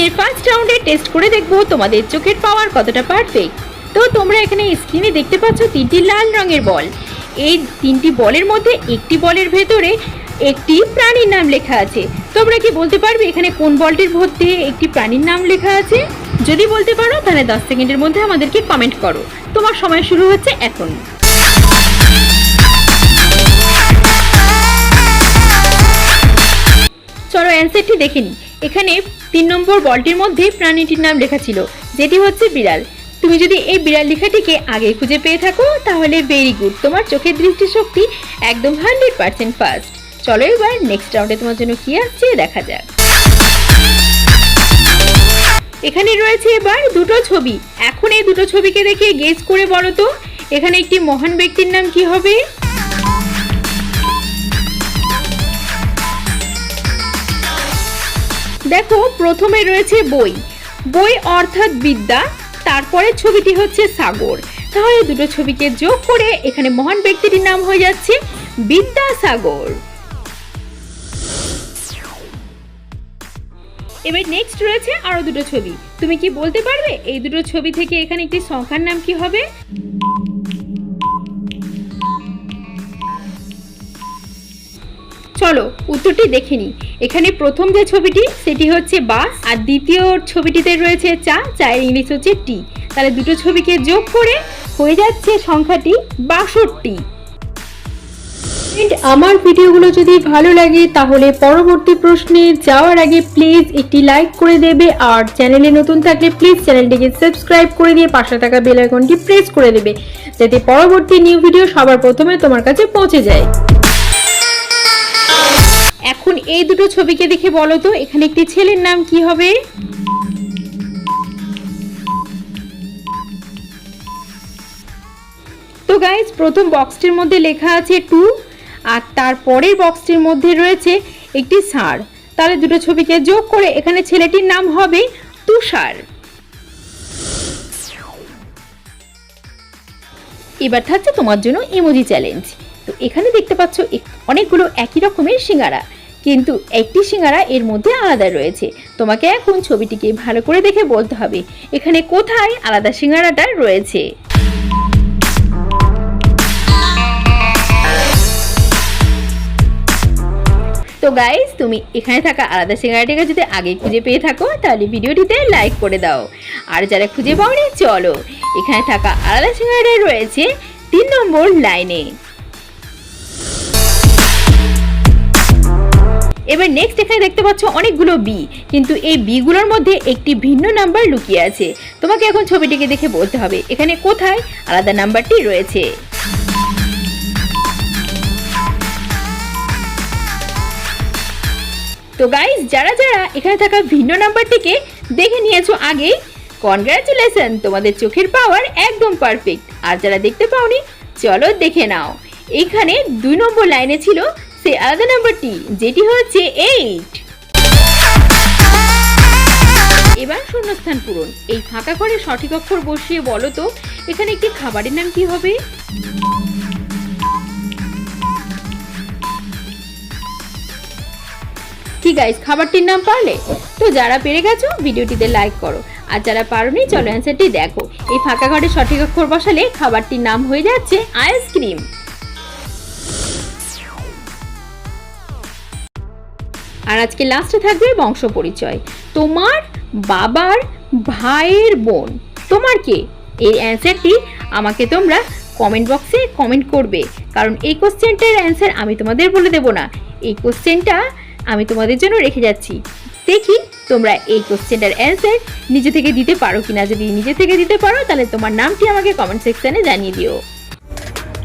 আজকের ফার্স্ট রাউন্ডে টেস্ট করে দেখব তোমাদের চোখের পাওয়ার কতটা পারফেক্ট তো তোমরা এখানে স্ক্রিনে দেখতে পাচ্ছ তিনটি লাল রঙের বল। এই তিনটি বলের মধ্যে একটি বলের ভেতরে একটি প্রাণীর নাম লেখা আছে। তোমরা কি বলতে পারবে এখানে কোন বলটির মধ্যে একটি প্রাণীর নাম লেখা আছে? যদি বলতে পারো, তাহলে দশ সেকেন্ডের মধ্যে আমাদেরকে কমেন্ট করো। তোমার সময় শুরু হচ্ছে এখন। চলো অ্যান্সারটি দেখে নিই। এখানে তিন নম্বর বলটির মধ্যে প্রাণীটির নাম লেখা ছিল, যেটি হচ্ছে বিড়াল। তুমি যদি এই বিড়াল লেখাটিকে আগে খুঁজে পেয়ে থাকো, তাহলে ভেরি গুড তোমার চোখের দৃষ্টিশক্তি একদম হান্ড্রেড পার্সেন্ট ফার্স্ট চলো এবার নেক্সট রাউন্ডে তোমার জন্য কি আসছে দেখা যাক। এখানে রয়েছে এবার দুটো ছবি। এখন এই দুটো ছবিকে দেখে গেস করে বলো তো, এখানে একটি মহান ব্যক্তির নাম কি হবে? দেখো, প্রথমে রয়েছে বই। বই অর্থাৎ বিদ্যা, তারপরে ছবিটি হচ্ছে সাগর। তাহলে দুটো ছবিকে যোগ করে এখানে মহান ব্যক্তিটির নাম হয়ে যাচ্ছে বিদ্যাসাগর এবার নেক্সট রয়েছে আরও দুটো ছবি। তুমি কি বলতে পারবে? এই দুটো ছবি থেকে এখানে একটি সংখ্যার নাম কি হবে? চলো, উত্তরটি দেখে নিই। এখানে প্রথম যে ছবিটি, সেটি হচ্ছে বাস, আর দ্বিতীয় ছবিটিতে রয়েছে চা, চায়ের ইংলিশ হচ্ছে টি। তাহলে দুটো ছবিকে যোগ করে হয়ে যাচ্ছে সংখ্যাটি বাষট্টি। আমার ভিডিওগুলো যদি ভালো লাগে, তাহলে পরবর্তী প্রশ্নে যাওয়ার আগে প্লিজ একটি লাইক করে দেবে, আর চ্যানেলে নতুন থাকলে প্লিজ চ্যানেলটিকে সাবস্ক্রাইব করে দিয়ে পাশে থাকা বেল আইকনটি প্রেস করে দেবে, যাতে পরবর্তী নিউ ভিডিও সবার প্রথমে তোমার কাছে পৌঁছে যায়। এখন এই দুটো ছবিকে দেখে বলো তো, এখানে একটি ছেলের নাম কি হবে? তো গাইজ প্রথম বক্সটির মধ্যে লেখা আছে টু, আর তার পরের বক্সটির মধ্যে রয়েছে একটি ষাঁড় তাহলে দুটো ছবিকে যোগ করে এখানে ছেলেটির নাম হবে তুষার। এবার থাকছে তোমার জন্য ইমোজি চ্যালেঞ্জ তো এখানে দেখতে পাচ্ছ অনেকগুলো একই রকমের সিঙ্গারা। কিন্তু একটি সিঙ্গারা এর মধ্যে আলাদা রয়েছে। তোমাকে এখন ছবিটিকে ভালো করে দেখে বলতে হবে, এখানে কোথায় আলাদা সিঙ্গারাটা রয়েছে? তো গাইস তুমি এখানে থাকা আলাদা সিঙ্গারাটিকে যদি আগে খুঁজে পেয়ে থাকো, তাহলে ভিডিওটিতে লাইক করে দাও। আর যারা খুঁজে পাওনি, চলো, এখানে থাকা আলাদা সিঙ্গারাটা রয়েছে তিন নম্বর লাইনে এবার নেক্সট এখানে দেখতে পাচ্ছ অনেকগুলো বি কিন্তু এই বিগুলোর মধ্যে একটি ভিন্ন নাম্বার লুকিয়ে আছে। তোমাকে এখন ছবিটিকে দেখে বলতে হবে, এখানে কোথায় আলাদা নাম্বারটি রয়েছে? তো গাইস যারা যারা এখানে থাকা ভিন্ন নাম্বারটিকে দেখে নিয়েছো আগেই কনগ্রাচুলেশন তোমাদের চোখের পাওয়ার একদম পারফেক্ট আর যারা দেখতে পাওনি, চলো দেখে নাও। এখানে দুই নম্বর লাইনে ছিল সেই আলাদা নাম্বারটি, যেটি হচ্ছে এইট এবার শূন্যস্থান পূরণ। এই ফাঁকা ঘরে সঠিক অক্ষর বসিয়ে বলো তো, এখানে একটি খাবারের নাম কি হবে? ঠিক গাইস খাবারটির নাম পারলে? তো যারা পেরে গেছো, ভিডিওটিতে লাইক করো। আর যারা পারোনি, চলো অ্যান্সারটি দেখো। এই ফাঁকা ঘরে সঠিক অক্ষর বসালে খাবারটির নাম হয়ে যাচ্ছে আইসক্রিম আর আজকে লাস্টে থাকবে বংশ পরিচয়। তোমার বাবার ভাইয়ের বোন। তোমার কে? এই অ্যান্সারটি আমাকে তোমরা কমেন্ট বক্সে কমেন্ট করবে। কারণ এই কোশ্চেনটার অ্যান্সার আমি তোমাদের বলে দেব না। এই কোশ্চেনটা আমি তোমাদের জন্য রেখে যাচ্ছি। দেখি তোমরা এই কোশ্চেনটার অ্যান্সার নিজে থেকে দিতে পারো কিনা। যদি নিজে থেকে দিতে পারো, তাহলে তোমার নামটি আমাকে কমেন্ট সেকশানে জানিয়ে দিও।